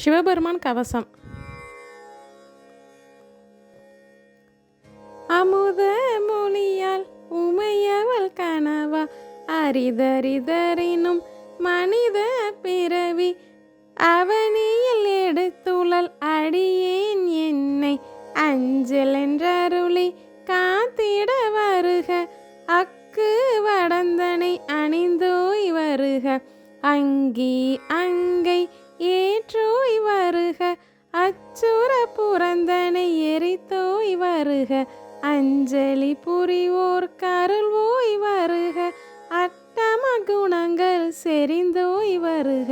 சிவபெருமான் கவசம். அமுத மொழியால் உமையவள் கனவா அரிதரிதரினும் ஓர் கருள் ஓய் வருக அட்டம குணங்கள் செறிந்தோய் வருக.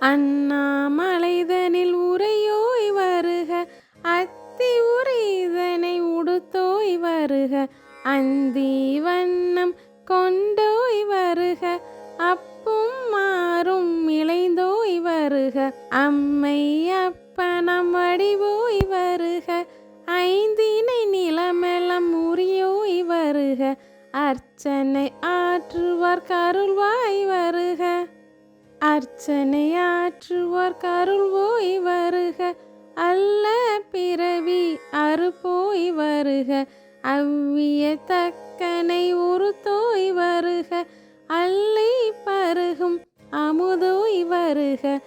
அண்ணாமலைதனில் உரையோய் வருக அத்தி உரிதனை உடுத்தோய் வருக. அந்தி வண்ணம் கொண்டோய் வருக அப்பும் மாறும் இளைந்தோய் வருக. அம்மை அப்பனம் வடிவோய் வருக கருள்வாய் வருக. அர்ச்சனை ஆற்றுவார் கருள்வோய் வருக. அல்ல பிறவி அறுபோய் வருக. அவ்விய தக்கனை உறுத்தோய் வருக. அல்லை பருகும் அமுதோய் வருக.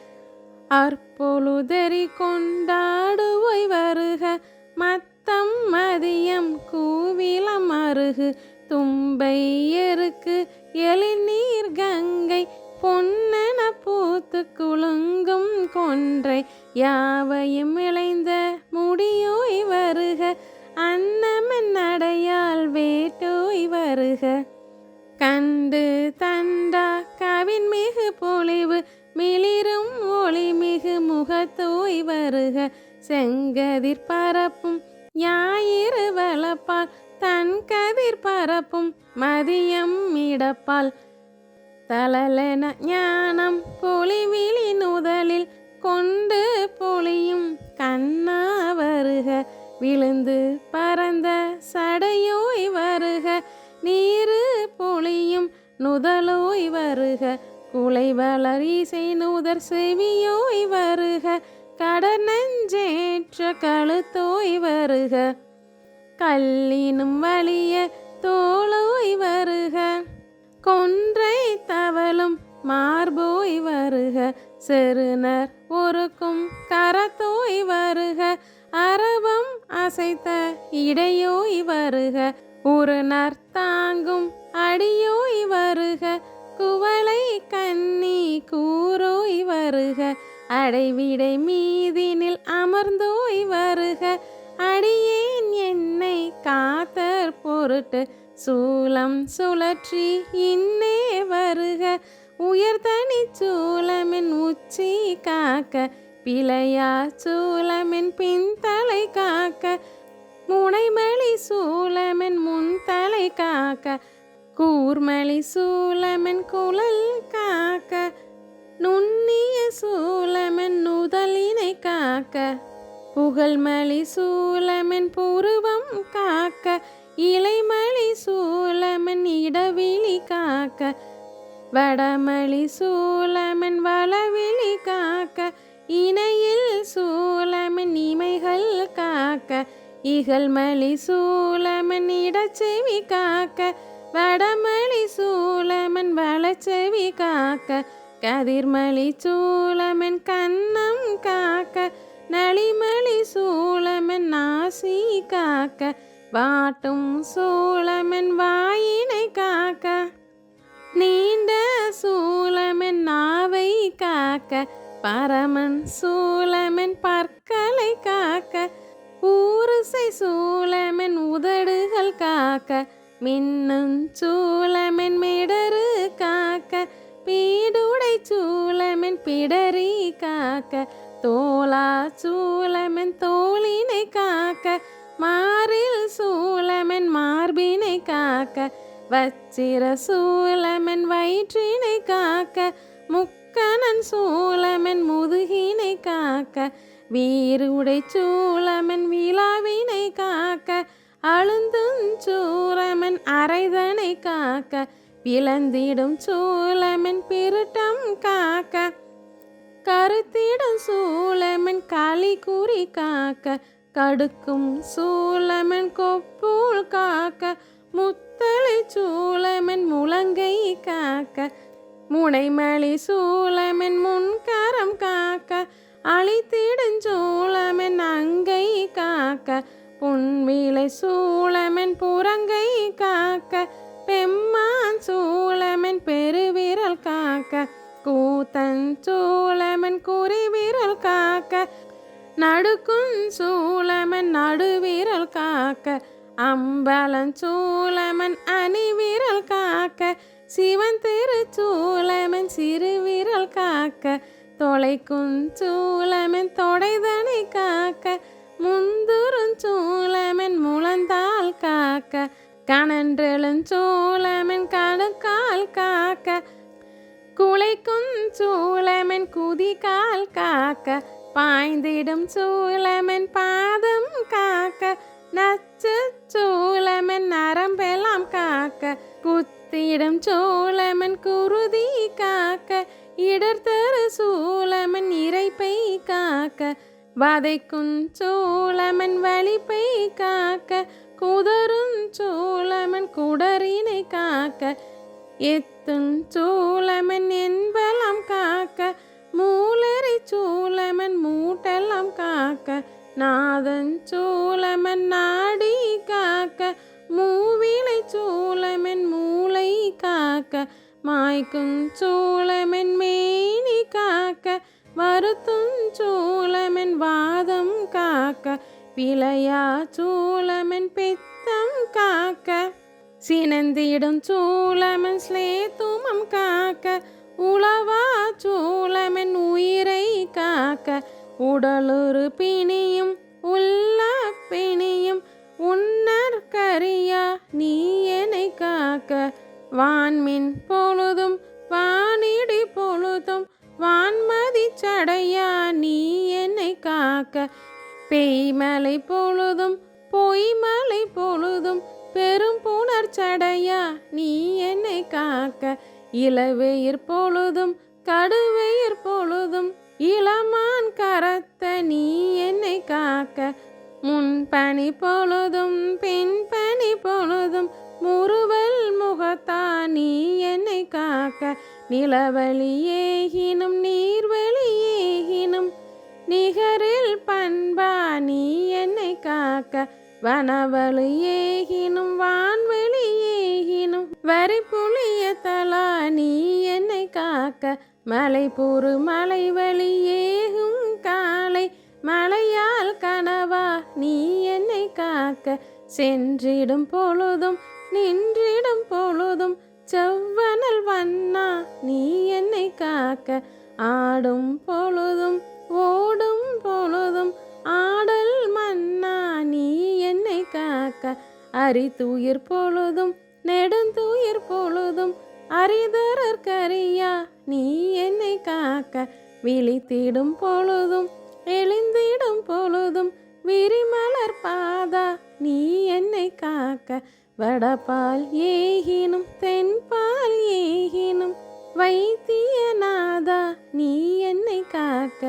அற்பொழுதறி கொண்டாடுவோய் வருக. மத்தம் மதியம் கூவிலம் அருகு. தும்பை எருக்கு எளிநீர் கங்கை பொன்னென பூத்து குலுங்கும் கொன்றை யாவையும் இளைந்த முடியோய் வருக அன்னமன் அடையால் வேட்டோய் வருக. கண்டு தண்டா கவின் மிகு பொலிவு மிளிரும் ஒளி மிகு முகத்தோய் வருக. செங்கதிர் பரப்பும் ஞாயிறு வளப்பால் தன் கதிர் பரப்பும் மதியம் இடப்பால் தளலென ஞானம் பொலிவிழி நுதலில் கொண்டு பொழியும் கண்ணா வருக. விழுந்து பறந்த சடையோய் வருக. நீரு பொழியும் நுதலோய் வருக. குலை வளர் இசை நுதர் செவியோய் வருக. கடனஞ்சேற்ற கழுத்தோய் வருக. கல்லினும் வலிய தோளோய் வருக. கொன்றை தவளும் மார்போய் வருக. செருனர் ஒருக்கும் கரத்தோய் வருக. அரவம் அசைத்த இடையோய் வருக. உருணர் தாங்கும் அடியோய் வருக. குவளை கண்ணி கூரோய் வருக. அடைவிடை மீதினில் அமர்ந்தோய் வருக. அடியேன் என்னை காத்தற் பொருட்டு சூலம் சுழற்றி இன்னே வருக. உயர்தனி சூலமின் உச்சி காக்க பிழையா சூலமின் பின்தலை காக்க. முனைமலி சூலமின் முன்தலை காக்க கூர்மலி சூலமின் குழல் காக்க. நுண்ணிய சூலமின் நுதலினை காக்க. புகழ்மலி சூலமின் புருவம் காக்க இலைமலி சூலமின் இடவிழி காக்க வடமளி சூலமின் வளவிழி காக்க இணையில் சூலமின் இமைகள் காக்க இகழ்மலி சூலமின் இடச்செவி காக்க வடமளி சூலமன் வளச்செவி காக்க கதிர்மலி சூலமன் கண்ணம் காக்க நளிமலி சூலமன் நாசி காக்க வாட்டும் சூலமன் வாயினை காக்க. நீண்ட சூலமன் நாவை காக்க பரமன் சூலமன் பற்களை காக்க. ஊருசை சூலமன் உதடுகள் காக்க மின்னும் சூலமன் மிடரு காக்க. பீடுடை சூலமன் பிடரி காக்க தோளா சூலமன் தோளினை காக்க மாறில் சூலமன் மார்பினை காக்க வச்சிர சூலமன் வயிற்றினை காக்க முக்கணன் சூலமன் முதுகினை காக்க வீருடை சூலமன் விழாவினை காக்க அழுந்தும் சூரமன் அரைதனை காக்க பிளந்திடும் சூலமன் பிருட்டம் காக்க. கருத்திடம் சூளமன் களி கூறி காக்க கடுக்கும் சூளமன் கொப்பூல் காக்க முத்தலை சூளமன் முழங்கை காக்க முனைமலி சூளமன் முன்கரம் காக்க அழித்திடுஞ்சூளமன் அங்கை காக்க புன்விலை சூளமன் புறங்கை காக்க பெம்மான் சூளமன் கூத்தன் சூளமன் குறிவிரல் காக்க நடுக்கும் சூளமன் நடுவிரல் காக்க அம்பலன் சூளமன் அணிவிரல் காக்க சிவன் திருச்சூளமன் சிறுவிரல் காக்க தொலைக்கும் சூளமன் தொடைதனை காக்க முந்துருஞ்சூளமன் முழந்தால் காக்க கணன்றெழுஞ்சூளமன் கணுக்கால் காக்க குலைக்கும் சூளமன் குதிகால் காக்க பாய்ந்திடும் சூளமன் பாதம் காக்க நச்சு சூளமன் நரம்பெல்லாம் காக்க குத்திடும் சூளமன் குருதி காக்க இடர்தரு சூளமன் இறைப்பை காக்க வதைக்கும் சூளமன் வலிப்பை காக்க குதரும் சூளமன் குடரினை காக்க எத்தும் சூளமன் என்பலாம் காக்க மூலரை சூளமன் மூட்டெல்லாம் காக்க நாதன் சூளமன் நாடி காக்க மூவிலை சூளமன் மூளை காக்க மாய்க்கும் சூளமன் மேனி காக்க வருத்தும் சூளமன் வாதம் காக்க பிழையா சூளமன் பித்தம் காக்க சினந்திடும் சூளமன் ஸ்லேத்துமம் காக்க உளவா சூளமன் உயிரை காக்க. உடலுறு பிணியும் உள்ள பிணியும் உன்னர் கரியா நீ என்னை காக்க. வான்மின் பொழுதும் வானிடி பொழுதும் வான்மதி சடையா நீ என்னை காக்க. பெய்மலை பொழுதும் பொய்மலை பொழுதும் பெரும் புணர்ச்சடையா நீ என்னை காக்க? இளவெயிர் பொழுதும் கடுவெயிர் பொழுதும் இளமான் கரத்த நீ என்னை காக்க? முன்பனி பொழுதும் பின்பனி பொழுதும் முறுவல் முகத்தா நீ என்னை காக்க? நிலவழி ஏகினும் நீர்வழி காக்க வனவழி ஏகினும் வான்வெளி ஏகினும் வரி புளிய தலா நீ என்னை காக்க. மலை பொறு மலை வழி ஏகும் காலை மலையால் கனவா நீ என்னை காக்க. சென்றிடும் பொழுதும் நின்றிடும் பொழுதும் செவ்வனல் வண்ணா நீ என்னை காக்க. ஆடும் பொழுதும் அரித்துயிர் பொழுதும் நெடுந்தூயிர் பொழுதும் அரிதரற்கரியா நீ என்னை காக்க விழித்திடும் பொழுதும் எழுந்திடும் பொழுதும் விரிமலர் பாதா நீ என்னை காக்க வடபால் ஏகினும் தென்பால் ஏகினும் வைத்தியநாதா நீ என்னை காக்க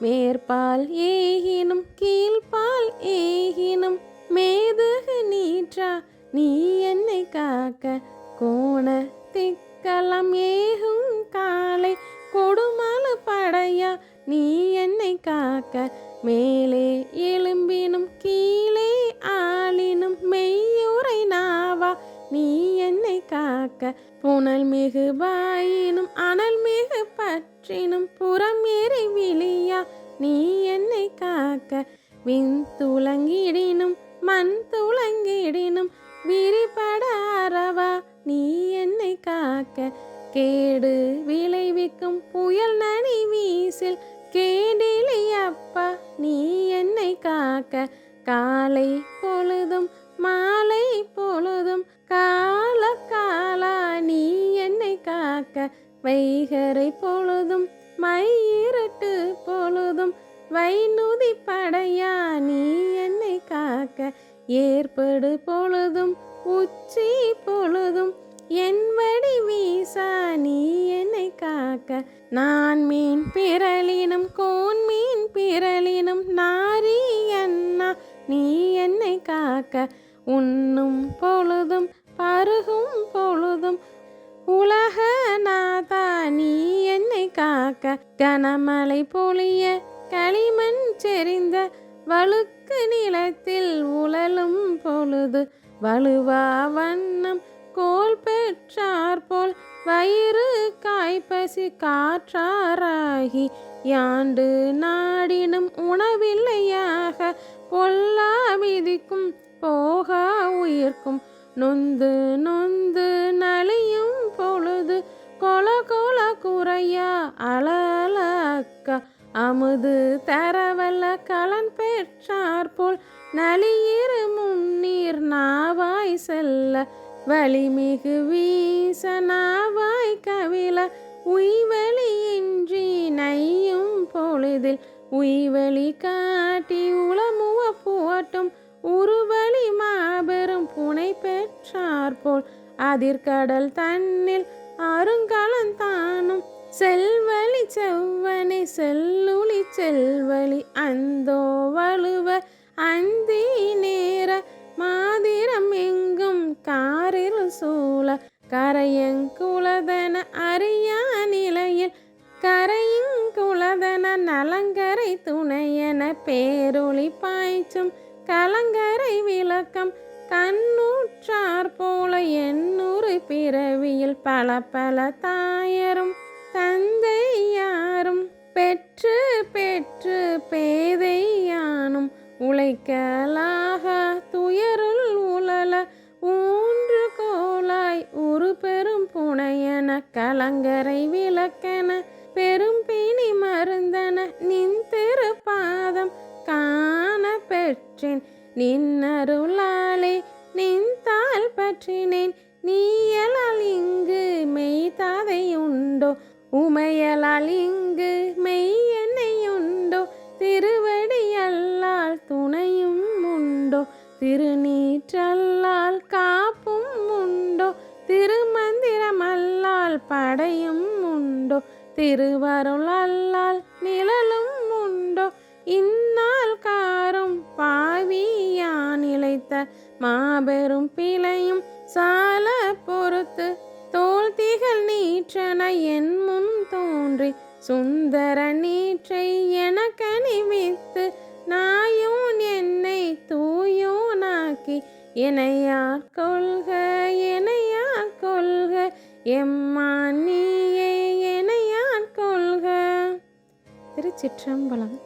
மேற்பால் ஏகினும் கீழ்பால் ஏகினும் மேதகு நீற்றா நீ என்னை காக்க? கோண திக்கலம் ஏகும் காலை கொடுமலு படையா நீ என்னை காக்க? மே காக்க கேடு விளைவிக்கும் புயல் நனி வீசில் கேடிலை அப்பா நீ என்னை காக்க. காலை பொழுதும் மாலை பொழுதும் கால காலா நீ என்னை காக்க. வைகரை பொழுதும் மையிரட்டு பொழுதும் வைநுதி படையா நீ என்னை காக்க. ஏற்படு பொழுதும் உச்சி பொழுதும் என் வடி வீசா நீ என்னை காக்க. நான் மீன் பிறலினும் கோன் மீன் பிறலினும் நாரி அண்ணா நீ என்னை காக்க. உண்ணும் பொழுதும் பருகும் பொழுதும் உலக நாதா நீ என்னை காக்க. கனமழை பொழிய களிமண் செறிந்த வழுக்கு நிலத்தில் உழலும் பொழுது வலுவா வண்ணம் கோல் பெற்றார் போல் வயிறு காய்ப்பசி காற்றாராகி யாண்டு நாடினும் உணவில்லையாக பொல்லா விதிக்கும் போகா உயிர்க்கும் நொந்து நொந்து நலியும் பொழுது கொல கொல குறையா அழலக்க அமுது தரவல்ல கலன் பெற்றார் போல் நலியிரு முன்னீர் நாவாய் செல்ல வலிமிகு வீசனாவாய் கவில உய்வழியின்றி நையும் பொழுதில் உய்வழி காட்டி உளமுவ போட்டும் உருவழி மாபெரும் புனை பெற்றார்போல் அதிர்கடல் தன்னில் அருங்கலந்தானும் செல்வழி செவ்வனை செல்லுளி செல்வழி அந்தோ வலுவ அந்தி நேர காரில் சூழ கரையங்குலதன அறியா நிலையில் கரையுங்குலதன நலங்கரை துணையென பேரொளி பாய்ச்சும் கலங்கரை விளக்கம் கண்ணூற்றார் போல எண்ணூறு பிறவியில் பல பல தாயரும் தந்தையாரும் பெற்று பெற்று பேதையானும் உழைக்கலாக துயருள் உழல ஊன்று கோலாய் ஒரு பெரும் புனையன கலங்கரை விளக்கென பெரும் பிணி மருந்தன நின் திருப்பாதம் காண பெற்றேன். நின்னருளாலே நின்தால் பற்றினேன். நீயலால் இங்கு மெய்தாதை உண்டோ? உமையலால் இங்கு மெய் என்னை உண்டோ? திருவடியல்லால் துணையும் உண்டோ? திருநீற்றல்லால் காப்பும் உண்டோ? திருமந்திரமல்லால் படையும் உண்டோ? திருவருள் அல்லால் நிழலும் உண்டோ? இந்நாள் காரும் பாவியான் இழைத்த மாபெரும் பிழையும் சால பொறுத்து தோல் திகழ் நீற்றன என் முன் தோன்றி சுந்தர நீற்றை எனக்கு எனையார் கொள்க எனையார் கொள்க எம்மான் நீயே எனையார் கொள்க திருச்சிற்றம்பலம்.